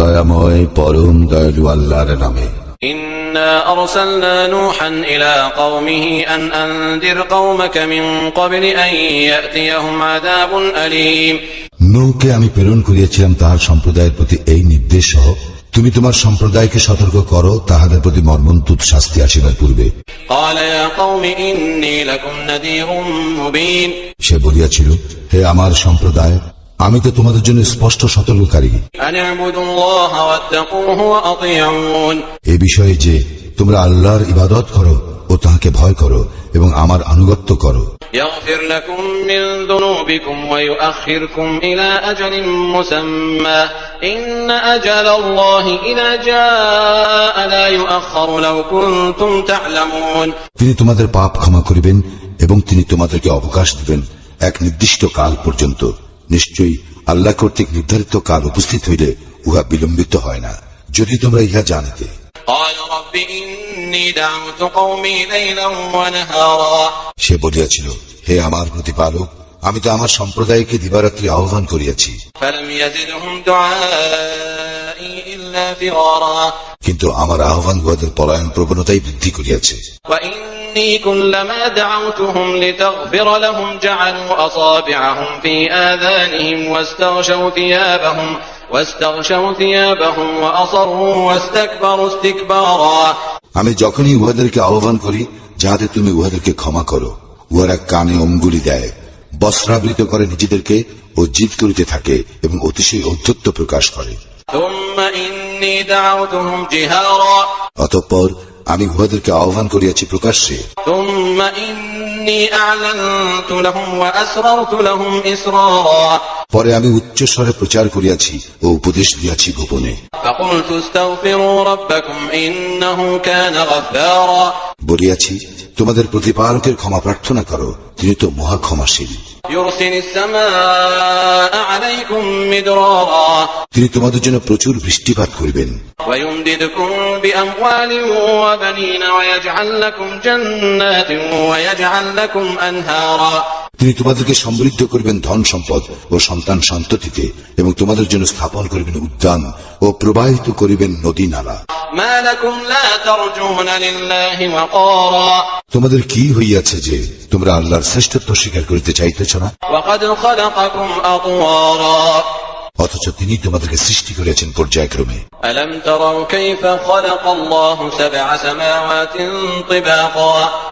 দয়াময় পরম দয়ালু আল্লাহর নামে إنا أرسلنا نوحا إلى قومه أن أنذر قومك من قبل أن يأتيهم عذاب أليم নৌকে আমি প্রেরণ করিয়াছিলাম তাহার সম্প্রদায়ের প্রতি এই নির্দেশ সহ তুমি তোমার সম্প্রদায়কে সতর্ক করো তাহাদের প্রতি মর্মন্তুদ শাস্তি আসিবার পূর্বে قال يا قوم إني لكم نذير مبين সে বলিয়াছিল হে আমার সম্প্রদায় আমি তো তোমাদের জন্য স্পষ্ট সতর্ককারী أن اعبدوا الله واتقوه وأطيعون এ বিষয়ে যে তোমরা আল্লাহর ইবাদত করো ও তাহাকে ভয় করো এবং আমার আনুগত্য করো يغفر لكم من ذنوبكم ويؤخركم إلى أجل مسمى إن أجل الله إذا جاء لا يؤخر لو كنتم تعلمون তিনি তোমাদের পাপ ক্ষমা করিবেন এবং তিনি তোমাদেরকে অবকাশ দিবেন এক নির্দিষ্ট কাল পর্যন্ত নিশ্চয়ই আল্লাহ কর্তৃক নির্ধারিত কাল উপস্থিত হইলে উহা বিলম্বিত হয় না যদি তোমরা ইহা জানিতে قال رب إني دعوت قومي ليلا ونهارا সে বলিয়াছিল হে আমার প্রতিপালক আমি তো আমার সম্প্রদায়কে দিবারাত্রি আহ্বান করিয়াছি فلم يزدهم دعائي إلا فرارا কিন্তু আমার আহ্বান উহাদের পলায়ন প্রবণতাই বৃদ্ধি করিয়াছে وإني كلما دعوتهم لتغفر لهم جعلوا أصابعهم في آذانهم واستغشوا ثيابهم واستغشوا ثيابهم وأصروا واستكبروا استكبارا আমি যখনই উহাদেরকে আহ্বান করি যাহাতে তুমি উহাদেরকে ক্ষমা করো উহারা কানে অঙ্গুলি দেয় বস্ত্রাবৃত করে নিজেদেরকে ও জিদ করিতে থাকে এবং অতিশয় অধ্যত্ব প্রকাশ করে। অতঃপর আমি উহাদেরকে আহ্বান করিয়াছি প্রকাশ্যে। তুমি পরে আমি উচ্চ স্বরে প্রচার করিয়াছি ও উপদেশ দিয়াছি গোপনে। বলিয়াছি, তোমাদের প্রতিপালকের ক্ষমা প্রার্থনা করো, তিনি তো মহা ক্ষমাশীল। তিনি তোমাদের জন্য প্রচুর বৃষ্টিপাত করিবেন। তিনি তোমাদেরকে সমৃদ্ধ করবেন ধন সম্পদ ও সন্তান সন্ততিতে এবং তোমাদের জন্য স্থাপন করবেন উদ্যান ও প্রবাহিত করিবেন নদী নালা। তোমাদের কি হইয়াছে যে তোমরা আল্লাহর শ্রেষ্ঠত্ব স্বীকার করিতে চাইতেছ না? অথচ তিনি তোমাদেরকে সৃষ্টি করেছেন পর্যায়ক্রমে।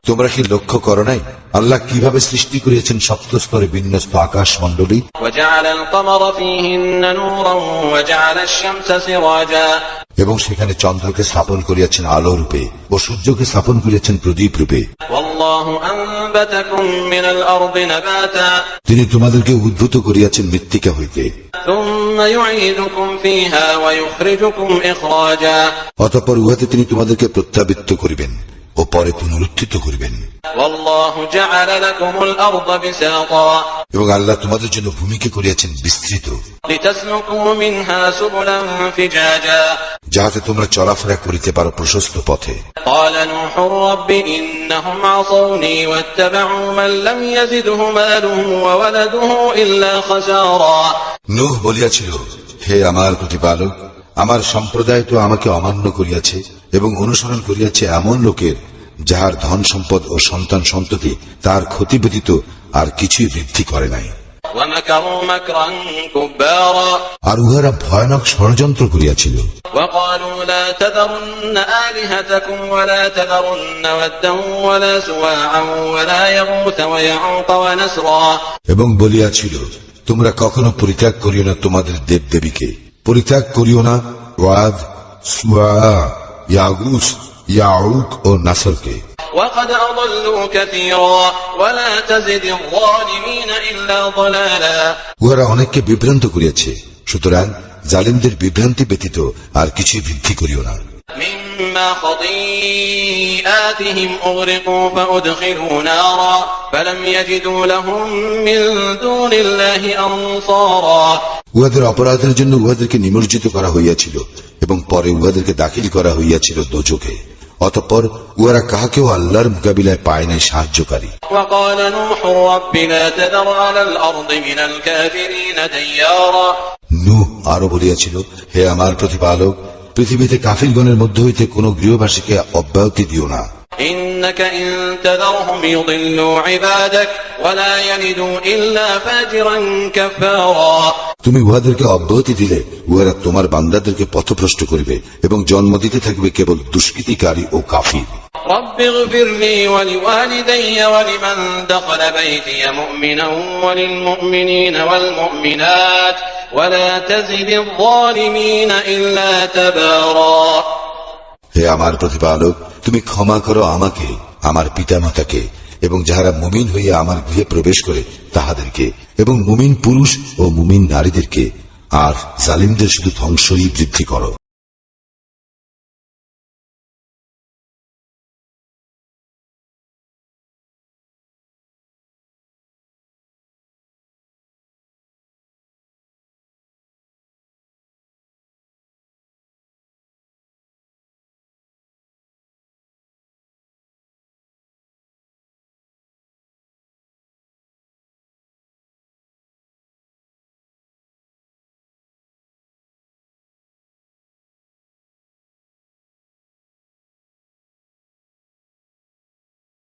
তোমরা কি লক্ষ্য করো নাই? আল্লাহ কীভাবে সৃষ্টি করেছেন সপ্ত স্তরে বিন্যস্ত আকাশ মন্ডলী এবং সেখানে চন্দ্রকে স্থাপন করিয়াছেন আলো রূপে ও সূর্যকে স্থাপন করিয়াছেন প্রদীপ রূপে। তিনি তোমাদেরকে উদ্ভূত করিয়াছেন মৃত্তিকা হইতে। অতপর উহাতে তিনি তোমাদেরকে প্রত্যাবৃত্ত করিবেন ও পরে পুনরুত্থিত করিবেন। এবং আল্লাহ তোমাদের জন্য ভূমিকে করিয়াছেন বিস্তৃত। যাহাতে তোমরা চলাফেরা করিতে পারো প্রশস্ত পথে। নুহ বলিয়াছিল হে আমার প্রতিপালক আমার সম্প্রদায় তো আমাকে অমান্য করিয়াছে এবং অনুসরণ করিয়াছে এমন লোকের যাহার ধন সম্পদ ও সন্তান সন্ততি তার ক্ষতি ব্যতীত আর কিছুই বৃদ্ধি করে নাই। আর উহারা ভয়ানক ষড়যন্ত্র করিয়াছিল। এবং বলিয়াছিল, তোমরা কখনো পরিত্যাগ করিও না তোমাদের দেব দেবীকে পরিত্যাগ করিও না। ওয়াদ, সুয়া, ইয়াগুস ইয়াউক ও নাসরকে وقد أضلوا كثيرا ولا تزد الظالمين إلا ضلالا উহারা অনেককে বিভ্রান্ত করিয়াছে সুতরাং জালিমদের বিভ্রান্তি ব্যতীত আর কিছুই বৃদ্ধি করিও না مما خطيئاتهم أغرقوا فأدخلوا نارا فلم يجدوا لهم من دون الله أنصارا উহাদের অপরাধের জন্য উহাদেরকে নিমজ্জিত করা হইয়াছিল এবং পরে উহাদেরকে দাখিল করা হইয়াছিল দোজকে অতঃপর উহারা কাহাকেও আল্লাহর মোকাবিলায় পায় নাই সাহায্যকারী। নূহ আরও বলিয়াছিল হে আমার প্রতিপালক পৃথিবীতে কাফিরগণের মধ্য হইতে কোন গৃহবাসীকে অব্যাহতি দিও না। তুমি উহাদেরকে অব্যাহতি দিলে উহারা তোমার বান্দাদেরকে পথভ্রষ্ট করিবে এবং জন্ম দিতে থাকবে কেবল দুষ্কৃতিকারী ও কাফি হে আমার প্রতিপালক তুমি ক্ষমা করো আমাকে আমার পিতামাতাকে এবং যাহারা মুমিন হইয়া আমার গৃহে প্রবেশ করে তাহাদেরকে, এবং মুমিন পুরুষ ও মুমিন নারীদেরকে, আর জালিমদের শুধু ধ্বংসই বৃদ্ধি করো।